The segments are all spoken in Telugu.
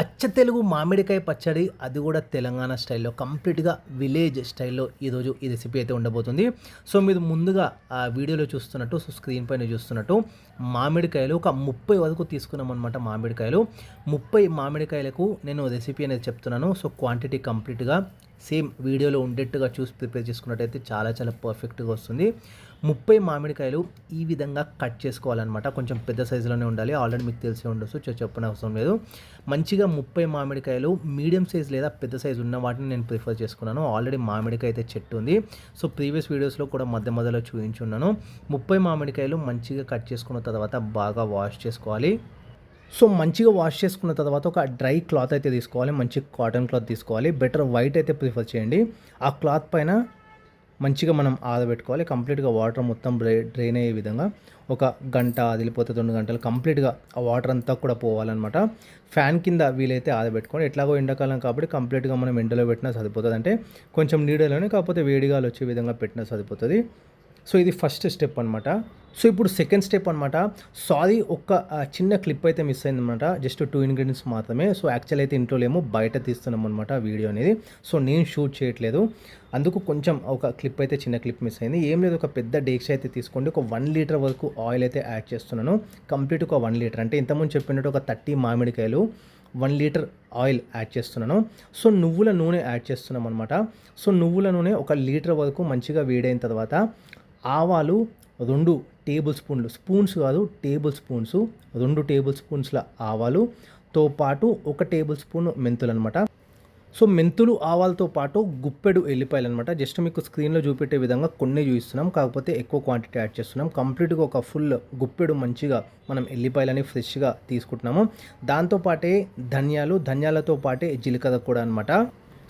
అచ్చ తెలుగు మామిడికాయ పచ్చడి అది కూడా తెలంగాణ స్టైల్లో కంప్లీట్గా విలేజ్ స్టైల్లో ఈరోజు ఈ రెసిపీ అయితే ఉండబోతుంది. సో మీరు ముందుగా ఆ వీడియోలో చూస్తున్నట్టు సో స్క్రీన్ పైన చూస్తున్నట్టు మామిడికాయలు ఒక ముప్పై వరకు తీసుకున్నాం అనమాట మామిడికాయలు. ముప్పై మామిడికాయలకు నేను రెసిపీ అనేది చెప్తున్నాను. సో క్వాంటిటీ కంప్లీట్గా సేమ్ వీడియోలో ఉండేట్టుగా చూసి ప్రిపేర్ చేసుకున్నట్టయితే చాలా చాలా పర్ఫెక్ట్గా వస్తుంది. ముప్పై మామిడికాయలు ఈ విధంగా కట్ చేసుకోవాలన్నమాట. కొంచెం పెద్ద సైజులోనే ఉండాలి. ఆల్రెడీ మీకు తెలిసే ఉండొచ్చు చె- చెప్పని అవసరం లేదు. మంచిగా ముప్పై మామిడికాయలు మీడియం సైజ్ లేదా పెద్ద సైజు ఉన్న వాటిని నేను ప్రిఫర్ చేసుకున్నాను. ఆల్రెడీ మామిడికాయ అయితే చెట్టు ఉంది. సో ప్రీవియస్ వీడియోస్లో కూడా మధ్య మధ్యలో చూపించున్నాను. ముప్పై మామిడికాయలు మంచిగా కట్ చేసుకున్న తర్వాత బాగా వాష్ చేసుకోవాలి. సో మంచిగా వాష్ చేసుకున్న తర్వాత ఒక డ్రై క్లాత్ అయితే తీసుకోవాలి. మంచి కాటన్ క్లాత్ తీసుకోవాలి. బెటర్ వైట్ అయితే ప్రిఫర్ చేయండి. ఆ క్లాత్ పైన మంచిగా మనం ఆరబెట్టుకోవాలి. కంప్లీట్గా వాటర్ మొత్తం డ్రైన్ అయ్యే విధంగా ఒక గంట అదిలిపోతే రెండు గంటలు కంప్లీట్గా ఆ వాటర్ అంతా కూడా పోవాలన్నమాట. ఫ్యాన్ కింద వీలైతే ఆదబెట్టుకోండి ఎట్లాగో ఎండాకాలం కాబట్టి కంప్లీట్గా మనం ఎండలో పెట్టినా సరిపోతుంది. అంటే కొంచెం నీడలోనే కాకపోతే వేడిగాలు వచ్చే విధంగా పెట్టినా సరిపోతుంది. సో ఇది ఫస్ట్ స్టెప్ అనమాట సో ఇప్పుడు సెకండ్ స్టెప్ అనమాట సారీ ఒక్క చిన్న క్లిప్ అయితే మిస్ అయిందన్నమాట. జస్ట్ టూ ఇంగ్రీడియంట్స్ మాత్రమే. సో యాక్చువల్ అయితే ఇంట్లో లేమో బయట తీస్తున్నాం అనమాట వీడియో అనేది. సో నేను షూట్ చేయట్లేదు. అందుకు కొంచెం ఒక క్లిప్ అయితే చిన్న క్లిప్ మిస్ అయింది. ఏం లేదు ఒక పెద్ద డేక్ష అయితే తీసుకోండి. ఒక వన్ లీటర్ వరకు ఆయిల్ అయితే యాడ్ చేస్తున్నాను. కంప్లీట్ ఒక వన్ లీటర్ అంటే ఇంతకుముందు చెప్పినట్టు ఒక థర్టీ మామిడికాయలు వన్ లీటర్ ఆయిల్ యాడ్ చేస్తున్నాను. సో నువ్వుల నూనె యాడ్ చేస్తున్నాం అనమాట సో నువ్వుల నూనె ఒక లీటర్ వరకు మంచిగా వేడైన తర్వాత ఆవాలు రెండు టేబుల్ స్పూన్లు. స్పూన్స్ కాదు టేబుల్ స్పూన్స్. రెండు టేబుల్ స్పూన్స్ల ఆవాలుతో పాటు ఒక టేబుల్ స్పూన్ మెంతులు అనమాట సో మెంతులు ఆవాలతో పాటు గుప్పెడు ఎల్లిపాయలు అనమాట జస్ట్ మీకు స్క్రీన్లో చూపెట్టే విధంగా కొన్ని చూపిస్తున్నాం కాకపోతే ఎక్కువ క్వాంటిటీ యాడ్ చేస్తున్నాం. కంప్లీట్గా ఒక ఫుల్ గుప్పెడు మంచిగా మనం ఎల్లిపాయలని ఫ్రెష్గా తీసుకుంటున్నాము. దాంతోపాటే ధనియాలు. ధనియాలతో పాటే జీలకర్ర కూడా అనమాట.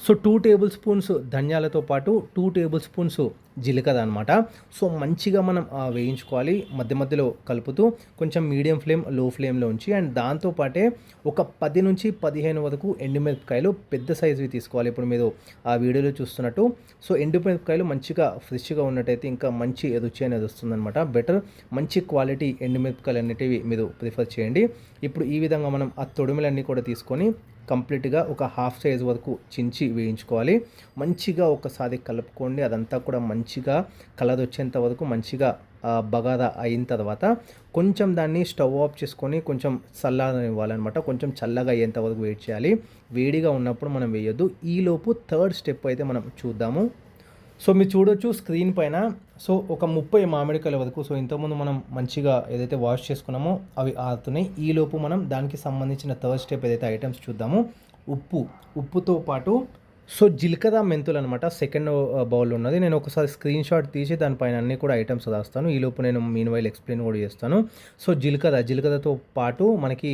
సో టూ టేబుల్ స్పూన్స్ ధనియాలతో పాటు టూ టేబుల్ స్పూన్స్ జీలకర్ర అనమాట సో మంచిగా మనం వేయించుకోవాలి. మధ్య మధ్యలో కలుపుతూ కొంచెం మీడియం ఫ్లేమ్లో ఫ్లేమ్లో ఉంచి అండ్ దాంతోపాటే ఒక పది నుంచి పదిహేను వరకు ఎండుమిరపకాయలు పెద్ద సైజువి తీసుకోవాలి. ఇప్పుడు మీరు ఆ వీడియోలో చూస్తున్నట్టు. సో ఎండుమిరపకాయలు మంచిగా ఫ్రెష్గా ఉన్నట్టయితే ఇంకా మంచి రుచి అనేది వస్తుందన్నమాట. బెటర్ మంచి క్వాలిటీ ఎండుమిరపకాయలు అనేటివి మీరు ప్రిఫర్ చేయండి. ఇప్పుడు ఈ విధంగా మనం ఆ తొడిమలన్నీ కూడా తీసుకొని కంప్లీట్గా ఒక హాఫ్ సైజ్ వరకు చించి వేయించుకోవాలి. మంచిగా ఒకసారి కలుపుకోండి. అదంతా కూడా మంచిగా కలర్ వచ్చేంత వరకు మంచిగా బగారా అయిన తర్వాత కొంచెం దాన్ని స్టవ్ ఆఫ్ చేసుకొని కొంచెం చల్లనివ్వాలన్నమాట కొంచెం చల్లగా అయ్యేంత వరకు వెయిట్ చేయాలి. వేడిగా ఉన్నప్పుడు మనం వేయొద్దు. ఈలోపు థర్డ్ స్టెప్ అయితే మనం చూద్దాము. సో మీరు చూడొచ్చు స్క్రీన్ పైన. సో ఒక ముప్పై మామిడికాయల వరకు సో ఇంతకుముందు మనం మంచిగా ఏదైతే వాష్ చేసుకున్నామో అవి ఆరుతున్నాయి. ఈలోపు మనం దానికి సంబంధించిన థర్డ్ స్టెప్ ఏదైతే ఐటమ్స్ చూద్దాము ఉప్పు. ఉప్పుతో పాటు సో జీలకర్ర మెంతులు అనమాట సెకండ్ బౌల్ ఉన్నది. నేను ఒకసారి స్క్రీన్ షాట్ తీసి దానిపైన అన్ని కూడా ఐటమ్స్ రాస్తాను. ఈలోపు నేను మీన్ వైల్ ఎక్స్ప్లెయిన్ కూడా చేస్తాను. సో జీలకర్ర జీలకర్రతో పాటు మనకి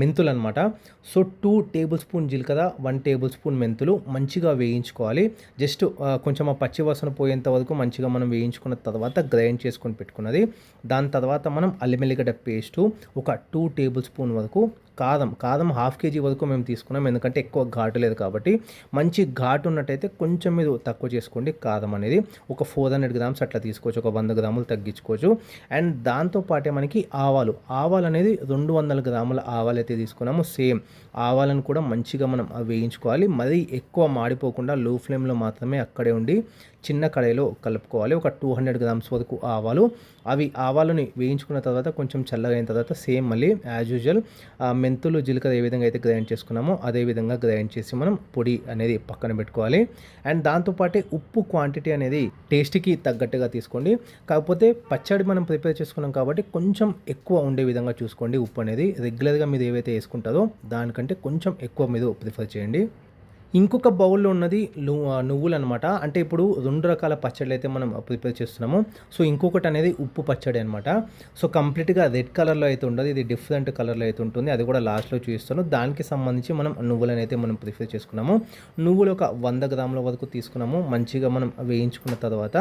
మెంతులు అనమాట సో టూ టేబుల్ స్పూన్ జీలకర్ర వన్ టేబుల్ స్పూన్ మెంతులు మంచిగా వేయించుకోవాలి. జస్ట్ కొంచెం ఆ పచ్చి వాసన పోయేంత వరకు మంచిగా మనం వేయించుకున్న తర్వాత గ్రైండ్ చేసుకొని పెట్టుకున్నది. దాని తర్వాత మనం అల్లిమెల్లిగడ్డ పేస్టు ఒక టూ టేబుల్ స్పూన్ వరకు కారం కారం హాఫ్ కేజీ వరకు మేము తీసుకున్నాం. ఎందుకంటే ఎక్కువ ఘాటు లేదు కాబట్టి మంచి ఘాటు ఉన్నట్టయితే కొంచెం మీరు తక్కువ చేసుకోండి. కారం అనేది ఒక ఫోర్ హండ్రెడ్ గ్రామ్స్ అట్లా తీసుకోవచ్చు. ఒక వంద గ్రాములు తగ్గించుకోవచ్చు. అండ్ దాంతో పాటే మనకి ఆవాలు. ఆవాలు అనేది రెండు వందల గ్రాముల ఆవాలు అయితే తీసుకున్నాము. సేమ్ ఆవాలను కూడా మంచిగా మనం అవి వేయించుకోవాలి. మరీ ఎక్కువ మాడిపోకుండా లో ఫ్లేమ్లో మాత్రమే అక్కడే ఉండి చిన్న కడాయిలో కలుపుకోవాలి. ఒక టూ హండ్రెడ్ గ్రామ్స్ వరకు ఆవాలు. అవి ఆవాలని వేయించుకున్న తర్వాత కొంచెం చల్లగా అయిన తర్వాత సేమ్ మళ్ళీ యాజ్ యూజువల్ మెంతులు జీలకర్ర ఏ విధంగా అయితే గ్రైండ్ చేసుకున్నామో అదే విధంగా గ్రైండ్ చేసి మనం పొడి అనేది పక్కన పెట్టుకోవాలి. అండ్ దాంతోపాటే ఉప్పు క్వాంటిటీ అనేది టేస్ట్కి తగ్గట్టుగా తీసుకోండి. కాకపోతే పచ్చడి మనం ప్రిపేర్ చేసుకున్నాం కాబట్టి కొంచెం ఎక్కువ ఉండే విధంగా చూసుకోండి. ఉప్పు అనేది రెగ్యులర్గా మీరు ఏవైతే వేసుకుంటారో దానికంటే కొంచెం ఎక్కువ మీరు ప్రిఫర్ చేయండి. ఇంకొక బౌల్లో ఉన్నది నువ్వులు అనమాట అంటే ఇప్పుడు రెండు రకాల పచ్చళ్ళు అయితే మనం ప్రిపేర్ చేస్తున్నాము. సో ఇంకొకటి అనేది ఉప్పు పచ్చడి అనమాట సో కంప్లీట్గా రెడ్ కలర్లో అయితే ఉండదు. ఇది డిఫరెంట్ కలర్లో అయితే ఉంటుంది. అది కూడా లాస్ట్లో చూపిస్తాను. దానికి సంబంధించి మనం నువ్వులను అయితే మనం ప్రిఫర్ చేసుకున్నాము. నువ్వులు ఒక వంద గ్రాముల వరకు తీసుకున్నాము. మంచిగా మనం వేయించుకున్న తర్వాత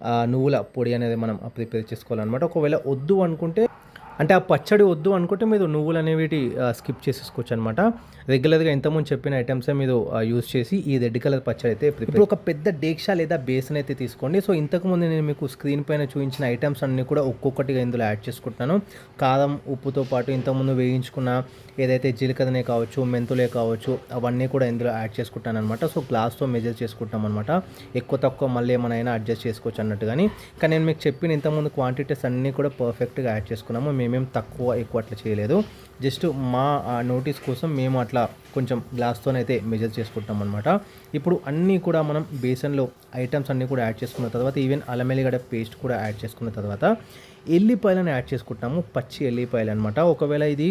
ఆ, నువ్వుల పొడి అనేది మనం ప్రిపేర్ చేసుకోవాలన్నమాట. ఒకవేళ వద్దు అనుకుంటే అంటే ఆ పచ్చడి వద్దు అనుకుంటే మీరు నువ్వులు అనేవి స్కిప్ చేసేసుకోవచ్చు అనమాట రెగ్యులర్గా ఇంతకుముందు చెప్పిన ఐటమ్సే మీరు యూస్ చేసి ఈ రెడ్ కలర్ పచ్చడి అయితే ఇప్పుడు ఒక పెద్ద డేక్షా లేదా బేసన్ అయితే తీసుకోండి. సో ఇంతకుముందు నేను మీకు స్క్రీన్ పైన చూపించిన ఐటమ్స్ అన్నీ కూడా ఒక్కొక్కటిగా ఇందులో యాడ్ చేసుకుంటున్నాను. కారం ఉప్పుతో పాటు ఇంతకుముందు వేయించుకున్న ఏదైతే జీలకర్రనే కావచ్చు మెంతులే కావచ్చు అవన్నీ కూడా ఇందులో యాడ్ చేసుకుంటాను అనమాట సో గ్లాస్తో మెజర్ చేసుకుంటాం అనమాట ఎక్కువ తక్కువ మళ్ళీ ఏమైనా అడ్జస్ట్ చేసుకోవచ్చు అన్నట్టు కానీ కానీ నేను మీకు చెప్పిన ఇంతకుముందు క్వాంటిటీస్ అన్నీ కూడా పర్ఫెక్ట్గా యాడ్ చేసుకున్నాము. మేమేం తక్కువ ఎక్కువ అట్లా చేయలేదు. జస్ట్ మా నోటీస్ కోసం మేము అట్లా కొంచెం గ్లాస్తోనైతే మెజర్ చేసుకుంటాం అనమాట ఇప్పుడు అన్నీ కూడా మనం బేసన్లో ఐటమ్స్ అన్నీ కూడా యాడ్ చేసుకున్న తర్వాత ఈవెన్ అలమెలిగడ పేస్ట్ కూడా యాడ్ చేసుకున్న తర్వాత ఎల్లిపాయలను యాడ్ చేసుకుంటాము పచ్చి ఎల్లిపాయలు అనమాట ఒకవేళ ఇది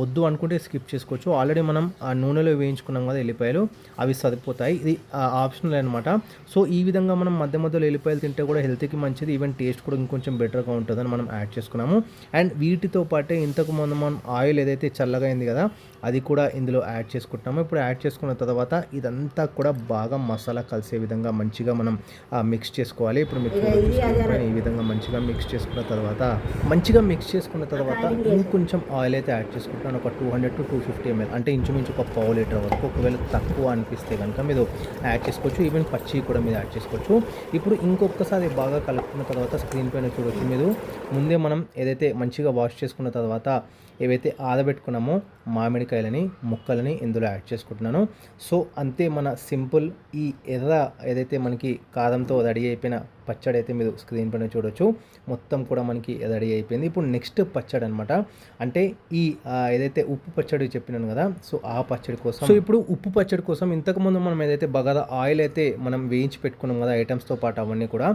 వద్దు అనుకుంటే స్కిప్ చేసుకోవచ్చు. ఆల్రెడీ మనం ఆ నూనెలో వేయించుకున్నాం కదా ఎల్లిపాయలు అవి సరిపోతాయి. ఇది ఆప్షనల్ అనమాట సో ఈ విధంగా మనం మధ్య మధ్యలో ఎల్లిపాయలు తింటే కూడా హెల్త్కి మంచిది. ఈవెన్ టేస్ట్ కూడా ఇంకొంచెం బెటర్గా ఉంటుందని మనం యాడ్ చేసుకున్నాము. అండ్ వీటితో పాటే ఇంతకు ముందు మనం ఆయిల్ ఏదైతే చల్లగా అయింది కదా అది కూడా ఇందులో యాడ్ చేసుకుంటాము ఇప్పుడు యాడ్ చేసుకున్న తర్వాత ఇదంతా కూడా బాగా మసాలా కలిసే విధంగా మంచిగా మనం మిక్స్ చేసుకోవాలి. ఇప్పుడు మీకు చూసుకుంటే ఈ విధంగా మంచిగా మిక్స్ చేసుకున్న తర్వాత మంచిగా మిక్స్ చేసుకున్న తర్వాత ఇంకొంచెం ఆయిల్ అయితే యాడ్ చేసుకుంటాను. ఒక two hundred to two fifty ML అంటే ఇంచుమించు ఒక పావు లీటర్ వరకు. ఒకవేళ తక్కువ అనిపిస్తే కనుక మీరు యాడ్ చేసుకోవచ్చు. ఈవెన్ పచ్చి కూడా మీరు యాడ్ చేసుకోవచ్చు. ఇప్పుడు ఇంకొకసారి బాగా కలుపుకున్న తర్వాత స్క్రీన్ పైన చూడవచ్చు మీరు. ముందే మనం ఏదైతే మంచిగా వాష్ చేసుకున్న తర్వాత ఏవైతే ఆరబెట్టుకున్నామో మామిడికాయలని ముక్కలని ఇందులో యాడ్ చేసుకుంటున్నాను. సో అంతే మన సింపుల్ ఈ ఎర్ర ఏదైతే మనకి కారంతో రెడీ అయిపోయిన పచ్చడి అయితే మీరు స్క్రీన్ పైన చూడొచ్చు. మొత్తం కూడా మనకి రెడీ అయిపోయింది. ఇప్పుడు నెక్స్ట్ పచ్చడి అనమాట అంటే ఈ ఏదైతే ఉప్పు పచ్చడి చెప్పినాను కదా సో ఆ పచ్చడి కోసం సో ఇప్పుడు ఉప్పు పచ్చడి కోసం ఇంతకుముందు మనం ఏదైతే బగారా ఆయిల్ అయితే మనం వేయించి పెట్టుకున్నాం కదా ఐటమ్స్తో పాటు అవన్నీ కూడా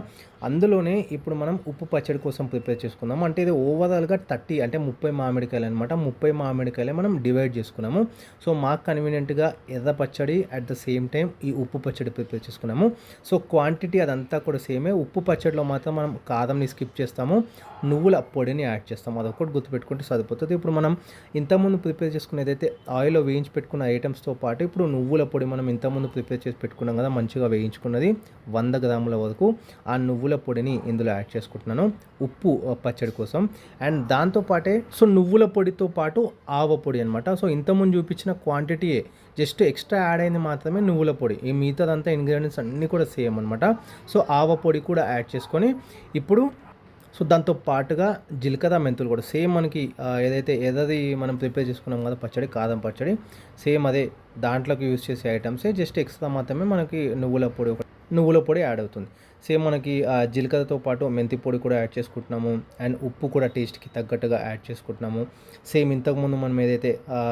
అందులోనే ఇప్పుడు మనం ఉప్పు పచ్చడి కోసం ప్రిపేర్ చేసుకుందాం. అంటే ఇది ఓవరాల్గా థర్టీ అంటే ముప్పై మామిడికాయలు అనమాట ముప్పై మామిడికాయలే మనం డివైడ్ చేసుకున్నాము. సో మాకు కన్వీనియంట్గా ఎర్ర పచ్చడి అట్ ద సేమ్ టైం ఈ ఉప్పు పచ్చడి ప్రిపేర్ చేసుకున్నాము. సో క్వాంటిటీ అదంతా కూడా సేమే. ఉప్పు పచ్చడిలో మాత్రం మనం కారంని స్కిప్ చేస్తాము. నువ్వుల పొడిని యాడ్ చేస్తాము. అదొకటి గుర్తుపెట్టుకుంటే సరిపోతుంది. ఇప్పుడు మనం ఇంతకుముందు ప్రిపేర్ చేసుకునేదైతే ఆయిల్లో వేయించి పెట్టుకున్న ఐటమ్స్తో పాటు ఇప్పుడు నువ్వుల పొడి మనం ఇంతకుముందు ప్రిపేర్ చేసి పెట్టుకున్నాం కదా మంచిగా వేయించుకున్నది వంద గ్రాముల వరకు. ఆ నువ్వుల పొడిని ఇందులో యాడ్ చేసుకుంటున్నాను. ఉప్పు పచ్చడి కోసం. అండ్ దాంతోపాటే సో నువ్వుల పొడితో పాటు ఆవ పొడి అనమాట సో ఇంతకుముందు చూపించిన క్వాంటిటీయే జస్ట్ ఎక్స్ట్రా యాడ్ అయింది మాత్రమే నువ్వుల పొడి. ఈ మిగతాదంతా ఇంగ్రీడియంట్స్ అన్నీ కూడా సేమ్ అనమాట సో ఆవ పొడి కూడా యాడ్ చేసుకొని ఇప్పుడు సో దాంతో పాటుగా జీలకర్ర మెంతులు కూడా సేమ్ మనకి ఏదైతే ఏదది మనం ప్రిపేర్ చేసుకున్నాం కదా పచ్చడి కారం పచ్చడి సేమ్ అదే దాంట్లోకి యూజ్ చేసే ఐటమ్సే జస్ట్ ఎక్స్ట్రా మాత్రమే మనకి నువ్వుల పొడి నువ్వుల పొడి యాడ్ అవుతుంది. సేమ్ మనకి ఆ, జీలకర్రతో పాటు మెంతి పొడి కూడా యాడ్ చేసుకుంటున్నాము. అండ్ ఉప్పు కూడా టేస్ట్కి తగ్గట్టుగా యాడ్ చేసుకుంటున్నాము. సేమ్ ఇంతకుముందు మనం ఏదైతే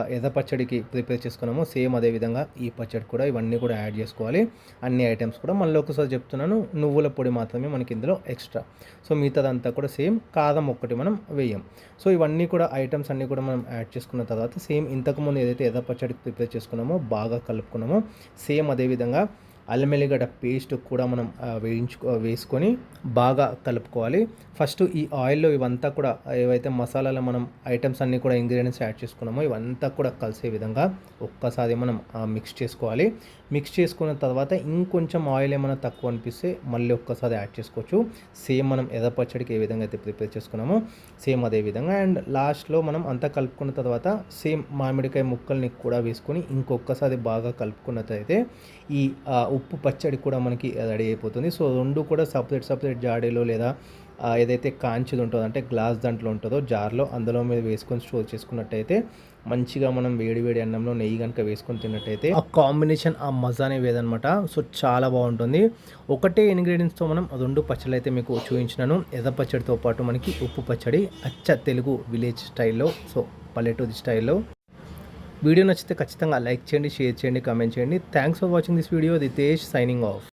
ఎర్ర పచ్చడికి ప్రిపేర్ చేసుకున్నామో సేమ్ అదే విధంగా ఈ పచ్చడి కూడా ఇవన్నీ కూడా యాడ్ చేసుకోవాలి. అన్ని ఐటమ్స్ కూడా మళ్ళీ ఒకసారి చెప్తున్నాను. నువ్వుల పొడి మాత్రమే మనకి ఇందులో ఎక్స్ట్రా. సో మిగతాదంతా కూడా సేమ్ కారం ఒక్కటి మనం వేయం. సో ఇవన్నీ కూడా ఐటమ్స్ అన్నీ కూడా మనం యాడ్ చేసుకున్న తర్వాత సేమ్ ఇంతకుముందు ఏదైతే ఎర్ర పచ్చడికి ప్రిపేర్ చేసుకున్నామో బాగా కలుపుకున్నామో సేమ్ అదే విధంగా అల్లం ఎల్లిగడ్డ పేస్ట్ కూడా మనం వేయించుకో వేసుకొని బాగా కలుపుకోవాలి. ఫస్ట్ ఈ ఆయిల్లో ఇవంతా కూడా ఏవైతే మసాలాలు మనం ఐటమ్స్ అన్నీ కూడా ఇంగ్రీడియంట్స్ యాడ్ చేసుకున్నామో ఇవంతా కూడా కలిసే విధంగా ఒక్కసారి మనం మిక్స్ చేసుకోవాలి. మిక్స్ చేసుకున్న తర్వాత ఇంకొంచెం ఆయిల్ ఏమైనా తక్కువ అనిపిస్తే మళ్ళీ ఒక్కసారి యాడ్ చేసుకోవచ్చు. సేమ్ మనం ఎర్ర పచ్చడికి ఏ విధంగా అయితే ప్రిపేర్ చేసుకున్నామో సేమ్ అదే విధంగా. అండ్ లాస్ట్లో మనం అంతా కలుపుకున్న తర్వాత సేమ్ మామిడికాయ ముక్కల్ని కూడా వేసుకొని ఇంకొకసారి బాగా కలుపుకున్నట్లయితే ఈ ఉప్పు పచ్చడి కూడా మనకి రెడీ అయిపోతుంది. సో రెండు కూడా సపరేట్ సపరేట్ జాడీలో లేదా ఏదైతే కాంచిది ఉంటుందో అంటే గ్లాస్ దాంట్లో ఉంటుందో జార్లో అందులో మీద వేసుకొని స్టోర్ చేసుకున్నట్టయితే మంచిగా మనం వేడి వేడి అన్నంలో నెయ్యి కనుక వేసుకొని తిన్నట్టయితే ఆ కాంబినేషన్ ఆ మజానే వేదనమాట సో చాలా బాగుంటుంది. ఒకటే ఇంగ్రీడియంట్స్తో మనం రెండు పచ్చళ్ళు అయితే మీకు చూపించినాను. ఎర్ర పచ్చడితో పాటు మనకి ఉప్పు పచ్చడి అచ్చ తెలుగు విలేజ్ స్టైల్లో సో పల్లెటూరి స్టైల్లో. వీడియో నచ్చితే ఖచ్చితంగా లైక్ చేయండి షేర్ చేయండి కామెంట్ చేయండి. Thanks for watching this video Ditesh signing off